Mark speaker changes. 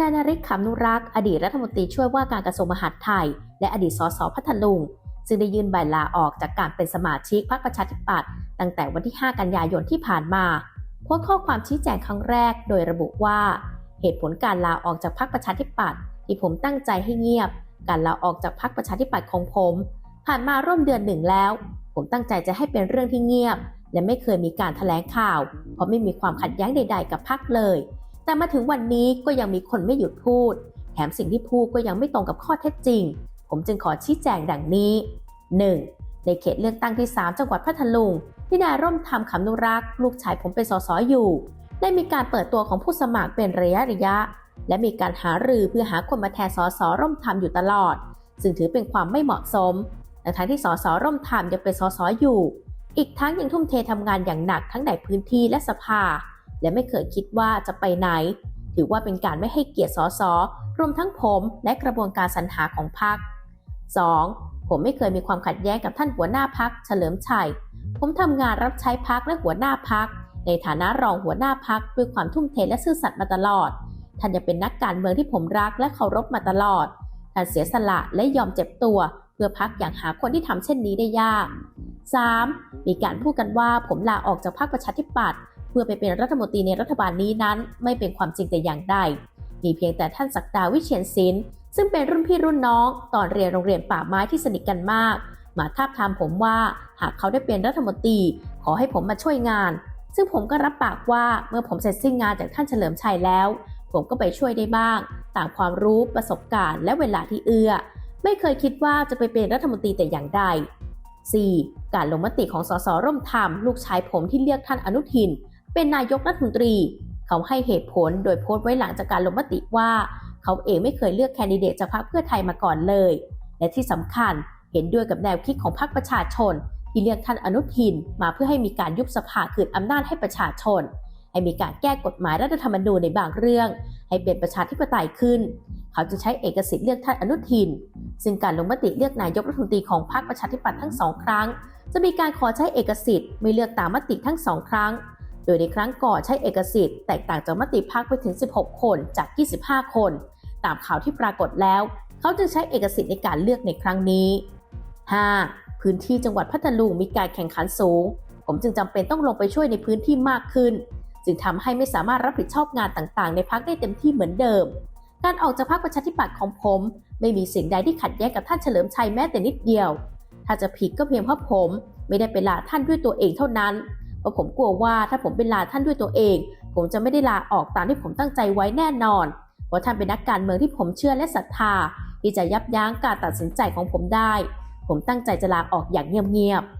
Speaker 1: นายนาริกขำนุรักษ์อดีตรัฐมนตรีช่วยว่าการกระทรวงมหาดไทย และอดีตสสพัทลุง ซึ่งได้ยื่นใบลาออกจากการเป็นสมาชิกพรรคประชาธิปัตย์ตั้งแต่วันที่ 5 กันยายนที่ผ่านมาโพสต์ข้อความชี้แจงครั้งแรก โดยระบุว่า เหตุผลการลาออกจากพรรคประชาธิปัตย์ที่ผมตั้งใจให้เงียบ การลาออกจากพรรคประชาธิปัตย์ของผม ผ่านมาร่วมเดือนหนึ่งแล้ว ผมตั้งใจจะให้เป็นเรื่องที่เงียบ และไม่เคยมีการแถลงข่าว เพราะไม่มีความขัดแย้งใด ๆ กับพรรคเลย แต่มาถึงวันนี้ก็ยังมีคนไม่หยุดพูด แถมสิ่งที่พูดก็ยังไม่ตรงกับข้อเท็จจริง ผมจึงขอชี้แจงดังนี้ 1. ในเขตเลือกตั้งที่ 3 จังหวัดพัทลุงที่นายร่มทำคำนุรักษ์ลูกชายผมเป็นสสอยู่ ได้มีการเปิดตัวของผู้สมัครเป็นระยะระยะ และมีการหารือเพื่อหาคนมาแทนสสร่มทำอยู่ตลอด ซึ่งถือเป็นความไม่เหมาะสมแต่ทั้งที่สสร่มทำยังเป็นสสอยู่ อีกทั้งยังทุ่มเททำงานอย่างหนักทั้งในพื้นที่และสภา และไม่เคยคิดว่าจะไปไหน ถือว่าเป็นการไม่ให้เกียรติสสรวมทั้งผมและกระบวนการสรรหาของพรรค 2. ผมไม่เคยมีความขัดแย้งกับท่านหัวหน้าพักเฉลิมชัย ผมทำงานรับใช้พักและหัวหน้าพัก ในฐานะรองหัวหน้าพักด้วยความทุ่มเทและซื่อสัตย์มาตลอด ท่านยังเป็นนักการเมืองที่ผมรักและเคารพมาตลอด ท่านเสียสละและยอมเจ็บตัว เพื่อพักอย่างหาคนที่ทำเช่นนี้ได้ยาก 3. มีการพูดกันว่าผมลาออกจากพรรคประชาธิปัตย์ พื่อไปเป็นรัฐมนตรีในรัฐบาลนี้นั้น ไม่เป็นความจริงแต่อย่างใดมีเพียงแต่ท่านศักดาวิเชียนศิลป์ซึ่งเป็นรุ่นพี่รุ่นน้อง ตอนเรียนโรงเรียนป่าไม้ที่สนิทกันมาก มาทาบทามผมว่าหากเขาได้เป็นรัฐมนตรี ขอให้ผมมาช่วยงาน ซึ่งผมก็รับปากว่าเมื่อผมเสร็จสิ้นงานจากท่านเฉลิมชัยแล้ว ผมก็ไปช่วยได้บ้าง ตามความรู้ประสบการณ์และเวลาที่เอื้อ ไม่เคยคิดว่าจะไปเป็นรัฐมนตรีแต่อย่างใด 4. การลงมติของสสร่มธรรมลูกชายผมที่เลือกท่านอนุทิน เป็นนายกรัฐมนตรี เขาให้เหตุผลโดยโพสต์ไว้หลังจากการลงมติว่า เขาเองไม่เคยเลือกแคนดิเดตจากพรรคเพื่อไทยมาก่อนเลย และที่สำคัญเห็นด้วยกับแนวคิดของพรรคประชาชน ที่เลือกท่านอนุทินมาเพื่อให้มีการยุบสภาคืนอำนาจให้ประชาชน ให้มีการแก้กฎหมายรัฐธรรมนูญในบางเรื่อง ให้เป็นประชาธิปไตยขึ้น เขาจะใช้เอกสิทธิ์เลือกท่านอนุทิน ซึ่งการลงมติเลือกนายกรัฐมนตรีของพรรคประชาธิปัตย์ทั้งสองครั้ง จะมีการขอใช้เอกสิทธิ์ไม่เลือกตามมติทั้งสองครั้ง โดยในครั้งก่อนใช้เอกสิทธิ์แตกต่างจากมติพรรคไปถึง 16 คนจาก 25 คน ตามข่าวที่ปรากฏแล้ว เขาจึงใช้เอกสิทธิ์ในการเลือกในครั้งนี้ 5. พื้นที่จังหวัดพัทลุงมีการแข่งขันสูง ผมจึงจำเป็นต้องลงไปช่วยในพื้นที่มากขึ้น จึงทำให้ไม่สามารถรับผิดชอบงานต่างๆ ในพักได้เต็มที่เหมือนเดิม การออกจากพรรคประชาธิปัตย์ของผม ไม่มีสิ่งใดที่ขัดแย้งกับท่านเฉลิมชัยแม้แต่นิดเดียว ถ้าจะผิดก็เพียงเพราะผม ไม่ได้ไปลาท่านด้วยตัวเองเท่านั้น เพราะผมกลัวว่าถ้าผมเป็นลาท่านด้วยตัวเอง ผมจะไม่ได้ลาออกตามที่ผมตั้งใจไว้แน่นอน เพราะท่านเป็นนักการเมืองที่ผมเชื่อและศรัทธา ที่จะยับยั้งการตัดสินใจของผมได้ ผมตั้งใจจะลาออกอย่างเงียบๆ